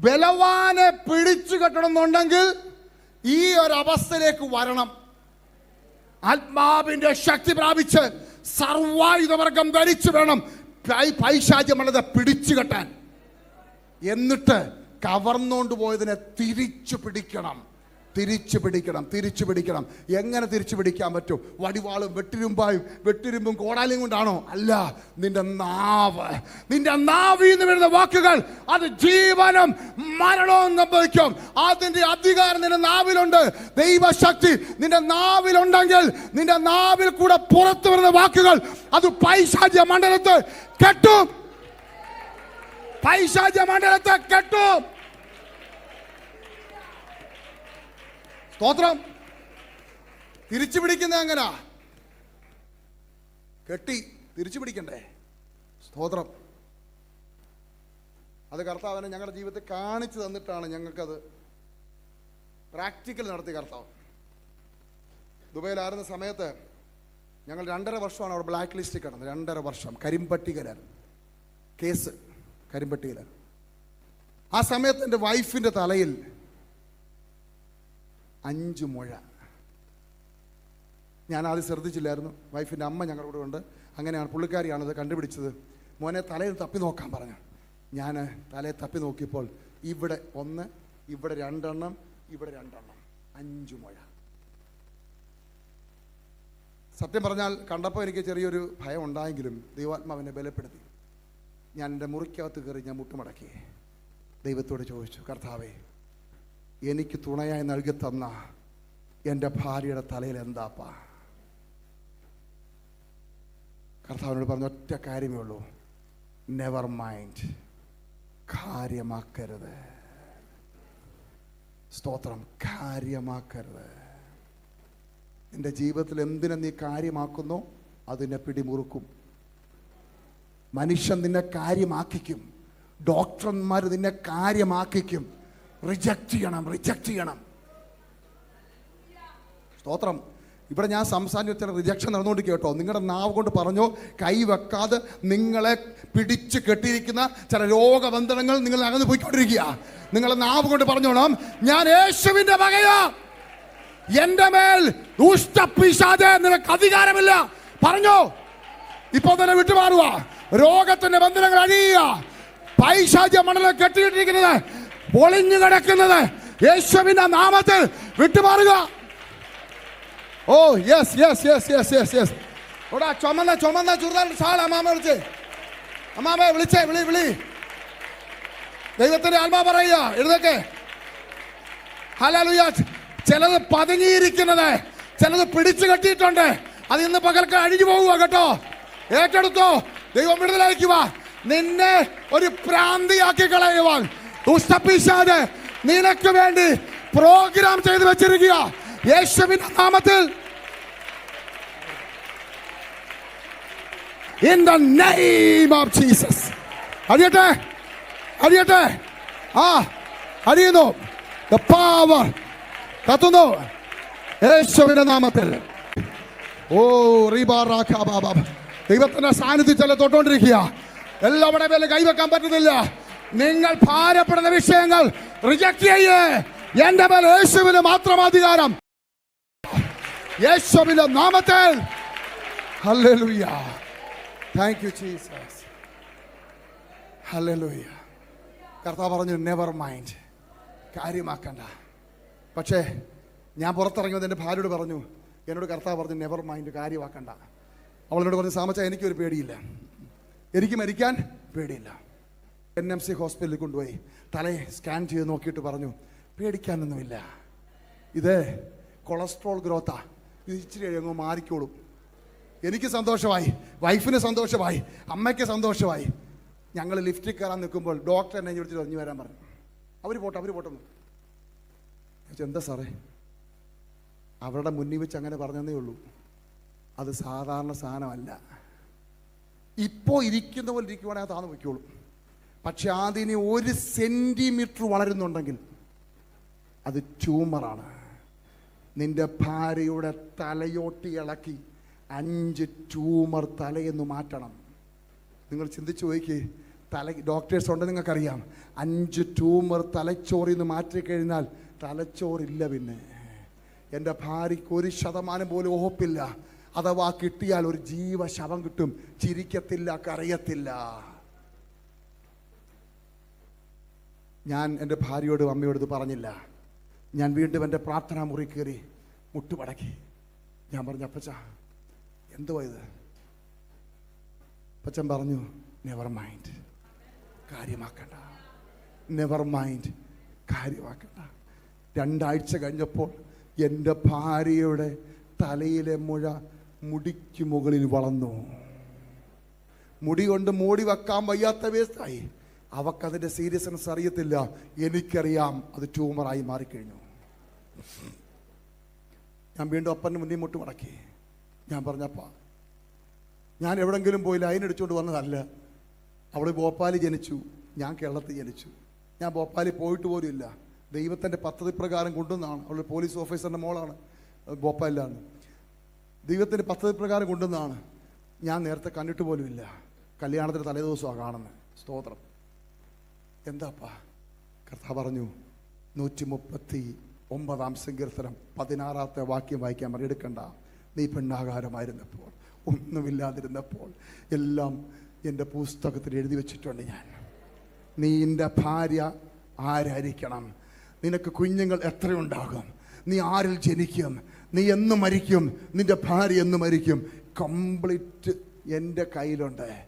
ബലവാനെ പിടിച്ചു കെട്ടണമെന്നുണ്ടെങ്കിൽ ഈ ഒരു അവസ്ഥയിലേക്ക് വരണം. ആത്മാവിന്റെ ശക്തി പ്രാപിച്ച് സർവായുധവർഗം ധരിച്ചു വേണം പൈ- പൈശാചികമണത്തെ പിടിച്ചു കെട്ടാൻ. എന്നിട്ട് കവർന്നുകൊണ്ട് പോയതിനെ തിരിച്ചു പിടിക്കണം. തിരിച്ചു പിടിക്കണം തിരിച്ചു പിടിക്കണം എങ്ങനെ തിരിച്ചു പിടിക്കാൻ പറ്റും? വടിവാളും വെട്ടിരുമ്പായും വെട്ടിരുമ്പും കോടാലിയും കൊണ്ടാണോ? അല്ല നിന്റെ നാവ്. നിന്റെ നാവിൽ വരുന്ന വാക്കുകൾ അത് ജീവനും മരണവും സംഭവിക്കും. അതിന്റെ അധികാരം നിന്റെ നാവിലുണ്ട്. ദൈവശക്തി നിന്റെ നാവിലുണ്ടെങ്കിൽ നിന്റെ നാവിൽ കൂടെ പുറത്തു വരുന്ന വാക്കുകൾ അത് പൈശാചിക മണ്ഡലത്തെ കെട്ടും. പൈശാച മണ്ഡലത്തെ കെട്ടും. സ്തോത്രം. തിരിച്ചു പിടിക്കുന്ന എങ്ങനാ? കെട്ടി തിരിച്ചു പിടിക്കണ്ടേ? സ്തോത്രം. അത് കർത്താവിനെ ഞങ്ങളുടെ ജീവിതത്തിൽ കാണിച്ചു തന്നിട്ടാണ് ഞങ്ങൾക്കത് പ്രാക്ടിക്കൽ നടത്തി കർത്താവ്. ദുബൈയിലായിരുന്ന സമയത്ത് ഞങ്ങൾ രണ്ടര വർഷമാണ് അവിടെ ബ്ലാക്ക് ലിസ്റ്റിൽ കിടന്നത്. രണ്ടര വർഷം. കരിമ്പട്ടികരായിരുന്നു കേസ്. കരിമ്പട്ടിയിൽ ആ സമയത്ത് എന്റെ വൈഫിന്റെ തലയിൽ അഞ്ച് മുഴ. ഞാൻ ആദ്യം ശ്രദ്ധിച്ചില്ലായിരുന്നു. വൈഫിന്റെ അമ്മ ഞങ്ങളുടെ കൂടെ ഉണ്ട്. അങ്ങനെയാണ് പുള്ളിക്കാരിയാണത് കണ്ടുപിടിച്ചത്. മോനെ തലയിൽ തപ്പി നോക്കാൻ പറഞ്ഞു. ഞാൻ തലയിൽ തപ്പി നോക്കിയപ്പോൾ ഇവിടെ ഒന്ന് ഇവിടെ രണ്ടെണ്ണം ഇവിടെ രണ്ടെണ്ണം. അഞ്ച് മുഴ. സത്യം പറഞ്ഞാൽ കണ്ടപ്പോൾ എനിക്ക് ചെറിയൊരു ഭയം ഉണ്ടായെങ്കിലും ദൈവാത്മാവിനെ ബലപ്പെടുത്തി. ഞാൻ എന്റെ മുറിക്കകത്ത് കയറി ഞാൻ മുട്ടുമടക്കി. ദൈവത്തോട് ചോദിച്ചു കർത്താവേ എനിക്ക് തുണയായി നൽകി തന്ന എന്റെ ഭാര്യയുടെ തലയിൽ എന്താപ്പാ? കർത്താവിനോട് പറഞ്ഞ ഒറ്റ കാര്യമേ ഉള്ളൂ. നെവർ മൈൻഡ് കാര്യമാക്കരുത്. സ്തോത്രം. കാര്യമാക്കരുത്. നിന്റെ ജീവിതത്തിൽ എന്തിനെ നീ കാര്യമാക്കുന്നു അതിനെ പിടിമുറുക്കും. മനുഷ്യൻ നിന്നെ കാര്യമാക്കിക്കും. ഡോക്ടർമാർ നിന്നെ കാര്യമാക്കിക്കും. റിജക്റ്റ് ചെയ്യണം റിജക്റ്റ് ചെയ്യണം. സ്തോത്രം. ഇവിടെ ഞാൻ സംസാരിച്ച റിജക്ഷൻ നടന്നുകൊണ്ട് കേട്ടോ. നിങ്ങളുടെ നാവ് കൊണ്ട് പറഞ്ഞോ കൈ വെക്കാതെ നിങ്ങളെ പിടിച്ച് കെട്ടിയിരിക്കുന്ന ചില രോഗബന്ധനങ്ങൾ നിങ്ങൾ അകന്ന് പോയിക്കൊണ്ടിരിക്കുക. നിങ്ങളെ നാവ് കൊണ്ട് പറഞ്ഞോണം ഞാൻ യേശുവിന്റെ മകയാ എന്റെ മേൽ ദുഷ്ടപ്പിശാതെ നിനക്ക് അധികാരമില്ല. പറഞ്ഞോ? ഇപ്പൊ തന്നെ വിട്ടുമാറുക. രോഗത്തിന്റെ ബന്ധനങ്ങൾ അഴിയുക പൈശാച മണ്ഡലം കെട്ടിയിട്ടിരിക്കുന്നത് പൊളിഞ്ഞു കിടക്കുന്നത് യേശുവിന്റെ നാമത്തിൽ വിട്ടുമാറുക. ഓ yes yes yes yes yes yes ഇവിടെ ചുമന്ന ചുമന്ന ചുരുതാൻ സാൾ അമ്മാമ വിളിച്ച്. അമ്മാമ വിളിച്ചേ വിളി വിളി. ദൈവത്തിന്റെ ആത്മാ പറയുക എഴുതൊക്കെ ഹലാലുയ ചിലത് പതുങ്ങിയിരിക്കുന്നത് ചിലത് പിടിച്ചു കെട്ടിയിട്ടുണ്ട്. അത് ഇന്ന് പകൽക്ക് അഴിഞ്ഞു പോകുക കേട്ടോ. ഏറ്റെടുത്തോ ദൈവം വിടുതലയക്കുക നിന്നെ ഒരു പ്രാന്തിയാക്കി കളയുവാൻ ദുഷ്ടപിശാദ് നിനക്ക് വേണ്ടി പ്രോഗ്രാം ചെയ്തു വെച്ചിരിക്കുക. യേശുവിന്റെ നാമത്തിൽ. In the name of Jesus അറിയട്ടെ? അറിയട്ടെ? ആ അറിയുന്നു. ദ കത്തുന്നു. യേശുവിന്റെ നാമത്തിൽ. ഓ റീബാറാഖ ബാബാ. ദൈവത്തിന്റെ സാന്നിധ്യം ചില തൊട്ടുകൊണ്ടിരിക്കുക. എല്ലാവരുടെ മേലെ കൈവെക്കാൻ പറ്റുന്നില്ല. നിങ്ങൾ ഭാരപ്പെടുന്ന വിഷയങ്ങൾ റിജക്ട് ചെയ്യേ. എന്റെ മേൽ യേശുവിന് മാത്രം അധികാരം. യേശുവിന്റെ നാമത്തിൽ. ഹല്ലേലൂയ. Jesus hallelujah. കർത്താവ് പറഞ്ഞു നെവർ മൈൻഡ് കാര്യമാക്കണ്ട. പക്ഷേ ഞാൻ പുറത്തിറങ്ങിയത് എന്റെ ഭാര്യയോട് പറഞ്ഞു എന്നോട് കർത്താവ് പറഞ്ഞു നെവർ മൈൻഡ് കാര്യമാക്കണ്ട. അവളോട് പറഞ്ഞു സാമച്ച എനിക്കൊരു പേടിയില്ല. എനിക്ക് മരിക്കാൻ പേടിയില്ല. എൻ എം സി ഹോസ്പിറ്റലിൽ കൊണ്ടുപോയി. തലയെ സ്കാൻ ചെയ്ത് നോക്കിയിട്ട് പറഞ്ഞു പേടിക്കാനൊന്നുമില്ല. ഇത് കൊളസ്ട്രോൾ ഗ്രോത്താ ഇത് ഇച്ചിരി കഴിയുമ്പോൾ മാറിക്കോളും. എനിക്ക് സന്തോഷമായി. വൈഫിന് സന്തോഷമായി. അമ്മയ്ക്ക് സന്തോഷമായി. ഞങ്ങൾ ലിഫ്റ്റിൽ കയറാൻ നിൽക്കുമ്പോൾ ഡോക്ടർ എന്നെ വിളിച്ചിട്ട് ഒഞ്ഞു വരാൻ പറഞ്ഞു. അവർ പോട്ടെ അവർ പോട്ടെന്ന് എന്താ സാറേ? അവരുടെ മുന്നിൽ വെച്ച് അങ്ങനെ പറഞ്ഞതേ ഉള്ളൂ. അത് സാധാരണ സാധനമല്ല. ഇപ്പോൾ ഇരിക്കുന്ന പോലെ ഇരിക്കുവാണെങ്കിൽ താന്ന് വയ്ക്കോളും പക്ഷെ അതിന് ഒരു സെന്റിമീറ്റർ വളരുന്നുണ്ടെങ്കിൽ അത് ട്യൂമറാണ്. നിന്റെ ഭാര്യയുടെ തലയോട്ടി ഇളക്കി അഞ്ച് ട്യൂമർ തലയെന്ന് മാറ്റണം. നിങ്ങൾ ചിന്തിച്ചു നോക്കി തല ഡോക്ടേഴ്സ് ഉണ്ട് നിങ്ങൾക്കറിയാം. അഞ്ച് ട്യൂമർ തലച്ചോറിൽ നിന്ന് മാറ്റിക്കഴിഞ്ഞാൽ തലച്ചോറില്ല പിന്നെ. എന്റെ ഭാര്യയ്ക്ക് ഒരു ശതമാനം പോലും ഓപ്പില്ല അഥവാ കിട്ടിയാൽ ഒരു ജീവശവം കിട്ടും. ചിരിക്കത്തില്ല കരയത്തില്ല. ഞാൻ എന്റെ ഭാര്യയോട് അമ്മയോട് പറഞ്ഞില്ല. ഞാൻ വീണ്ടും എന്റെ പ്രാർത്ഥനാ മുറി കയറി മുട്ടുപടക്കി. ഞാൻ പറഞ്ഞു അപ്പച്ച എന്തുവാ ഇത്? അപ്പച്ചൻ പറഞ്ഞു നെവർ മൈൻഡ് കാര്യമാക്കണ്ട. നെവർ മൈൻഡ് കാര്യമാക്കണ്ട. രണ്ടാഴ്ച കഴിഞ്ഞപ്പോൾ എന്റെ ഭാര്യയുടെ തലയിലെ മുഴ മുടിക്ക് മുകളിൽ വളർന്നു. മുടി കൊണ്ട് മൂടി വെക്കാൻ വയ്യാത്ത വേസ്റ്റായി. അവക്കതിന്റെ സീരിയസ്നെസ് അറിയത്തില്ല. എനിക്കറിയാം അത് ട്യൂമറായി മാറിക്കഴിഞ്ഞു. ഞാൻ വീണ്ടും അപ്പന്റെ മുന്നിൽ മുട്ട് മടക്കി. ഞാൻ പറഞ്ഞപ്പ ഞാൻ എവിടെങ്കിലും പോയി ലൈൻ അടിച്ചുകൊണ്ട് വന്നതല്ല. അവൾ ഭോപ്പാലിൽ ജനിച്ചു. ഞാൻ കേരളത്തിൽ ജനിച്ചു. ഞാൻ ഭോപ്പാലിൽ പോയിട്ട് പോലും ഇല്ല. ദൈവത്തിന്റെ പദ്ധതി പ്രകാരം കൊണ്ടുവന്നാണ് അവൾ പോലീസ് ഓഫീസറിന്റെ മോളാണ്. ഭോപ്പാലിലാണ്. ദൈവത്തിന്റെ പദ്ധതി പ്രകാരം കൊണ്ടുവന്നാണ് ഞാൻ നേരത്തെ കണ്ടിട്ട് പോലുമില്ല കല്യാണത്തിന്റെ തലേദിവസമാണ് കാണുന്നത് സ്തോത്രം. എന്താപ്പാ? കർത്താവ് പറഞ്ഞു നൂറ്റി മുപ്പത്തി ഒമ്പതാം സങ്കീർത്തനം പതിനാറാമത്തെ വാക്യം വായിക്കാൻ പറഞ്ഞു എടുക്കണ്ട. നീ പെണ്ണാകാരമായിരുന്നപ്പോൾ ഒന്നുമില്ലാതിരുന്നപ്പോൾ എല്ലാം എന്റെ പുസ്തകത്തിൽ എഴുതി വെച്ചിട്ടുണ്ട് ഞാൻ. നീ എന്റെ ഭാര്യ ആരായിരിക്കണം? നിനക്ക് കുഞ്ഞുങ്ങൾ എത്രയുണ്ടാകും? നീ ആരിൽ ജനിക്കും? നീ എന്ന് മരിക്കും? നിന്റെ ഭാര്യ എന്ന് മരിക്കും? കംപ്ലീറ്റ് എന്റെ കയ്യിലുണ്ട്.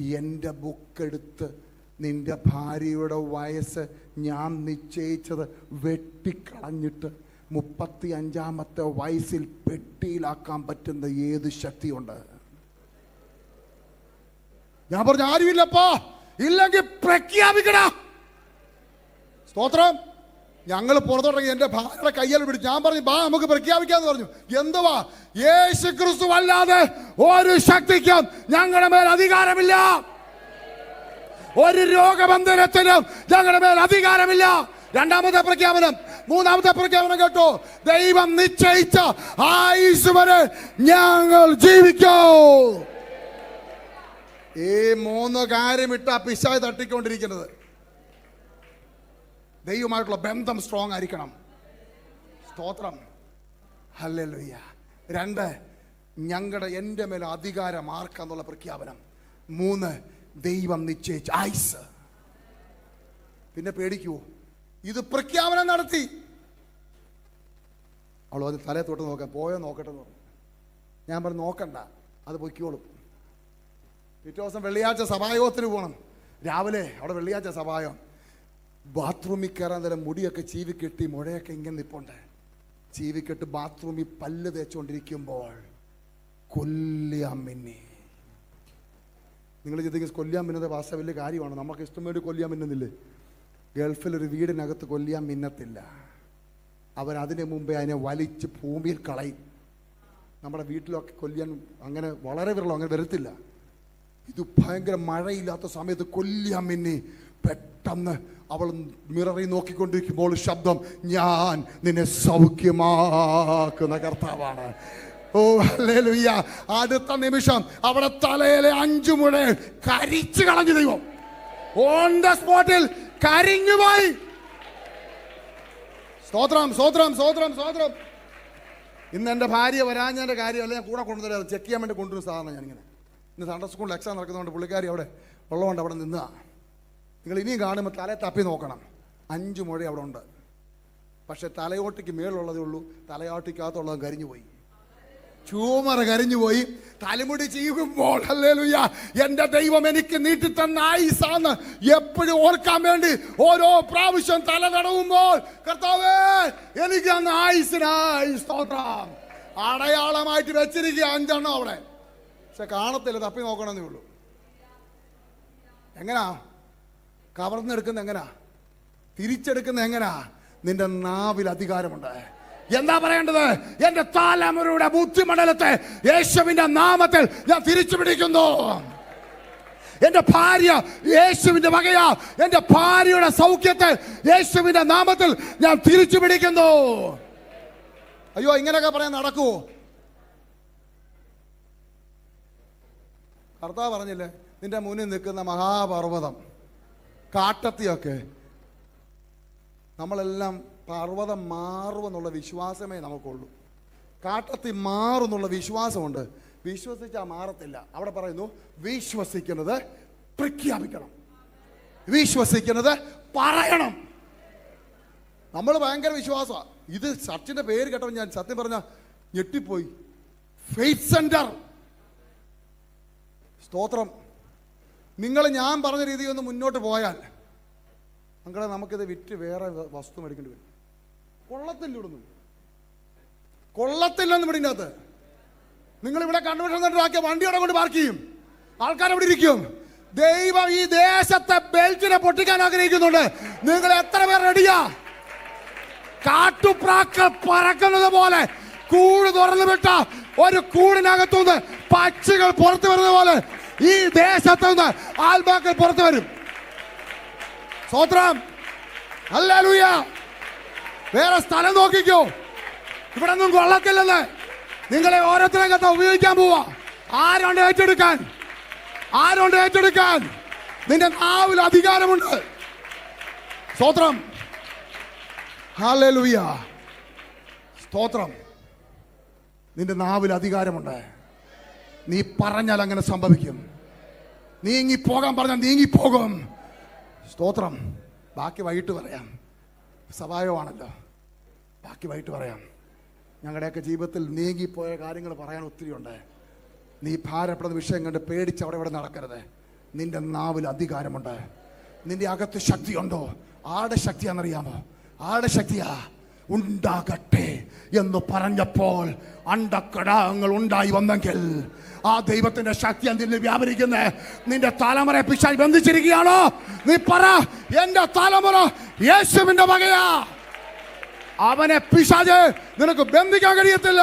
എന്റെ ബുക്ക് എടുത്ത് നിന്റെ ഭാര്യയുടെ വയസ്സ് ഞാൻ നിശ്ചയിച്ചത് വെട്ടിക്കളഞ്ഞിട്ട് മുപ്പത്തി അഞ്ചാമത്തെ വയസ്സിൽ പെട്ടിയിലാക്കാൻ പറ്റുന്ന ഏത് ശക്തിയുണ്ട്? ഞാൻ പറഞ്ഞു ആരുമില്ലപ്പോ. ഇല്ലെങ്കിൽ പ്രഖ്യാപിക്കണ സ്തോത്രം. ഞങ്ങൾ പുറത്തുടങ്ങി എന്റെ ഭാര്യയുടെ കയ്യിൽ പിടിച്ചു ഞാൻ പറഞ്ഞു ബാ നമുക്ക് പ്രഖ്യാപിക്കാന്ന് പറഞ്ഞു. എന്തുവാ? യേശു ക്രിസ്തു അല്ലാതെ ഒരു ശക്തിക്കും ഞങ്ങളുടെ മേൽ അധികാരമില്ല. ഒരു രോഗബന്ധനത്തിനും ഞങ്ങളുടെ മേൽ അധികാരമില്ല. രണ്ടാമത്തെ പ്രഖ്യാപനം മൂന്നാമത്തെ പ്രഖ്യാപനം കേട്ടോ. ദൈവം നിശ്ചയിച്ച ആയുസ് വരെ ഞങ്ങൾ ജീവിക്കൂ. ഈ മൂന്ന് കാര്യം ഇട്ട പിശായ് തട്ടിക്കൊണ്ടിരിക്കുന്നത്. ദൈവമായിട്ടുള്ള ബന്ധം സ്ട്രോങ് ആയിരിക്കണം. സ്തോത്രം. ഹല്ലേലൂയ രണ്ട് ഞങ്ങളുടെ എന്റെ മേൽ അധികാരം ആർക്കാന്നുള്ള പ്രഖ്യാപനം. മൂന്ന് ദൈവം നിശ്ചയിച്ച ആയുസ്. പിന്നെ പേടിക്കുവോ? ഇത് പ്രഖ്യാപനം നടത്തി. അവൾ അത് തലയെ തൊട്ട് നോക്കാൻ പോയോ നോക്കട്ടെ എന്ന് പറഞ്ഞു. ഞാൻ പറഞ്ഞു നോക്കണ്ട അത് പൊയ്ക്കോളും. പിറ്റേ ദിവസം വെള്ളിയാഴ്ച സഭായോഗത്തിന് പോകണം രാവിലെ അവിടെ വെള്ളിയാഴ്ച സഭായം ബാത്റൂമിൽ കയറാൻ നേരം മുടിയൊക്കെ ചീവി കെട്ടി മുഴയൊക്കെ ഇങ്ങനെ നിപ്പുണ്ട്. ചീവിക്കെട്ട് ബാത്റൂമിൽ പല്ല് തേച്ചുകൊണ്ടിരിക്കുമ്പോൾ കൊല്ലിയാൻ മിന്നി. നിങ്ങൾ ചിന്തിക്കും കൊല്ലിയാൻ മിന്നത് വാസ വലിയ കാര്യമാണ്? നമുക്ക് ഇഷ്ടം വേണ്ടി കൊല്ലിയാൻ മിന്നുന്നില്ലേ ഗൾഫിലൊരു വീടിനകത്ത് കൊല്ലിയാൻ മിന്നത്തില്ല അവരതിന് മുമ്പേ അതിനെ വലിച്ച് ഭൂമിയിൽ കളയും. നമ്മുടെ വീട്ടിലൊക്കെ കൊല്ലിയാൻ അങ്ങനെ വളരെ വിരളം അങ്ങനെ വരത്തില്ല. ഇത് ഭയങ്കര മഴയില്ലാത്ത സമയത്ത് കൊല്ലിയാൻ മിന്നി പെട്ടെന്ന് അവൾ മിററി നോക്കിക്കൊണ്ടിരിക്കുമ്പോൾ ശബ്ദം ഞാൻ നിന്നെ സൗഖ്യമാക്കുന്ന കർത്താവാണ്. ഓ ഹല്ലേലൂയ അടുത്ത നിമിഷം അവിടെ തലയിലെ അഞ്ചു മുഴ കരിച്ചു കളഞ്ഞു ദൈവം. ഓൺ ദ സ്പോട്ടിൽ കരിഞ്ഞുപോയി സ്തോത്രം സ്തോത്രം സ്തോത്രം സ്തോത്രം. ഇന്ന് എന്റെ ഭാര്യ വരാഞ്ഞതിന്റെ കാര്യം ഞാൻ കൂടെ കൊണ്ടുവരാം. ചെക്ക് ചെയ്യാൻ വേണ്ടി കൊണ്ടുവരും സാധാരണ ഞാനിങ്ങനെ. ഇന്ന് സണ്ടർ സ്കൂളിൽ എക്സാം നടക്കുന്നതുകൊണ്ട് പുള്ളിക്കാരി അവിടെ ഉള്ളതുകൊണ്ട് അവിടെ നിന്നാ നിങ്ങൾ ഇനിയും കാണുമ്പോൾ തലയെ തപ്പി നോക്കണം. അഞ്ചു മുഴ അവിടെ ഉണ്ട്. പക്ഷെ തലയോട്ടിക്ക് മേളുള്ളതേ ഉള്ളൂ. തലയോട്ടിക്കകത്തുള്ളത് കരിഞ്ഞു പോയി. ചൂമറ കരിഞ്ഞുപോയി തലമുടി ചെയ്യുമ്പോൾ ഹല്ലേലൂയ എന്റെ ദൈവം എനിക്ക് നീട്ടിത്തന്ന ആയിസാന്ന് എപ്പോഴും ഓർക്കാൻ വേണ്ടി ഓരോ പ്രാവശ്യം തല തടവുമ്പോൾ കർത്താവേ എനിക്ക് അന്ന് ആയിസിനായി അടയാളമായിട്ട് വെച്ചിരിക്കുക അഞ്ചെണ്ണം അവിടെ. പക്ഷെ കാണത്തില്ല തപ്പി നോക്കണമെന്നേ ഉള്ളൂ. എങ്ങനാ? കവർന്നെടുക്കുന്ന എങ്ങനാ? തിരിച്ചെടുക്കുന്ന എങ്ങനാ? നിന്റെ നാവിൽ അധികാരമുണ്ട്. എന്താ പറയേണ്ടത്? എന്റെ താലമുറയുടെ ബുദ്ധിമണ്ഡലത്തെ യേശുവിന്റെ നാമത്തിൽ ഞാൻ തിരിച്ചു പിടിക്കുന്നു എന്റെ ഭാര്യ യേശുവിന്റെ വകയാ എന്റെ ഭാര്യയുടെ സൗഖ്യത്തെ യേശുവിന്റെ നാമത്തിൽ ഞാൻ തിരിച്ചു പിടിക്കുന്നു അയ്യോ ഇങ്ങനെയൊക്കെ പറയാൻ നടക്കുവോ? കർത്താവ് പറഞ്ഞില്ലേ നിന്റെ മുന്നിൽ നിൽക്കുന്ന മഹാപർവതം കാട്ടത്തിയൊക്കെ നമ്മളെല്ലാം പർവതം മാറുമെന്നുള്ള വിശ്വാസമേ നമുക്കുള്ളൂ. കാട്ടത്തി മാറുമെന്നുള്ള വിശ്വാസമുണ്ട്. വിശ്വസിച്ചാൽ മാറത്തില്ല. അവിടെ പറയുന്നു വിശ്വസിക്കുന്നത് പ്രഖ്യാപിക്കണം. വിശ്വസിക്കുന്നത് പറയണം. നമ്മൾ ഭയങ്കര വിശ്വാസമാണ് ഇത് സച്ചിന്റെ പേര് കേട്ടപ്പോൾ ഞാൻ സത്യം പറഞ്ഞ ഞെട്ടിപ്പോയി. ഫെയ്ത്ത് സെന്റർ സ്തോത്രം. നിങ്ങൾ ഞാൻ പറഞ്ഞ രീതിയിൽ ഒന്ന് മുന്നോട്ട് പോയാൽ മക്കളെ നമുക്കിത് വിറ്റ് വേറെ വസ്തു മേടിക്കേണ്ടി വരും. കൊള്ളത്തില്ല ഇവിടുന്ന്. കൊള്ളത്തില്ലെന്ന് ഇവിടെ ഇതിനകത്ത്. നിങ്ങൾ ഇവിടെ കൺവെൻഷൻ സെന്റർ ആക്കിയ വണ്ടി കൊണ്ട് പാർക്ക് ചെയ്യും. ആൾക്കാർ അവിടെ ഇരിക്കും. ദൈവം ഈ ദേശത്തെ ബെൽറ്റിനെ പൊട്ടിക്കാൻ ആഗ്രഹിക്കുന്നുണ്ട്. നിങ്ങൾ എത്ര പേർ റെഡിയാ കാട്ടുപ്രാക്കൾ പറക്കുന്നത് പോലെ കൂട് തുറന്നു വിട്ട ഒരു കൂടിനകത്തുനിന്ന് പക്ഷികൾ പുറത്തു വരുന്ന പോലെ ഈ ദേശത്തു നിന്ന് ആത്മാക്കൾ പുറത്തു വരും. സ്വത്രം അല്ലൂയ വേറെ സ്ഥലം നോക്കിക്കോ. ഇവിടെ ഒന്നും കൊള്ളത്തില്ലെന്ന്. നിങ്ങളെ ഓരോരുത്തരെ കഥ ഉപയോഗിക്കാൻ പോവാ. ആരുണ്ട് ഏറ്റെടുക്കാൻ? ആരുണ്ട് ഏറ്റെടുക്കാൻ? നിന്റെ നാവിൽ അധികാരമുണ്ട്. സ്തോത്രം. സ്തോത്രം. നിന്റെ നാവിൽ അധികാരമുണ്ട്. നീ പറഞ്ഞാൽ അങ്ങനെ സംഭവിക്കും. നീങ്ങി പോകാൻ പറഞ്ഞാൽ നീങ്ങിപ്പോകും. സ്തോത്രം. ബാക്കി വൈകിട്ട് പറയാം. സഭായമാണല്ലോ ബാക്കി വൈകിട്ട് പറയാം. ഞങ്ങളുടെയൊക്കെ ജീവിതത്തിൽ നീങ്ങിപ്പോയ കാര്യങ്ങൾ പറയാൻ ഒത്തിരിയുണ്ട്. നീ ഭാരപ്പെടുന്ന വിഷയം കണ്ട് പേടിച്ച് അവിടെ ഇവിടെ നടക്കരുത്. നിന്റെ നാവിൽ അധികാരമുണ്ട്. നിന്റെ അകത്ത് ശക്തിയുണ്ടോ? ആടെ ശക്തിയാണെന്നറിയാമോ? ആടെ ശക്തിയാ? ഉണ്ടാകട്ടെ എന്ന് പറഞ്ഞപ്പോൾ അണ്ടക്കടാകങ്ങൾ ഉണ്ടായി വന്നെങ്കിൽ ആ ദൈവത്തിന്റെ ശക്തി അതിൽ വ്യാപരിക്കുന്നത് നിന്റെ തലമുറ പിശാൽ ബന്ധിച്ചിരിക്കുകയാണോ? നീ പറ എന്റെ തലമുറ യേശുവിന്റെ വകയാ അവനെ പിശാജ് നിനക്ക് ബന്ധിക്കാൻ കഴിയത്തില്ല.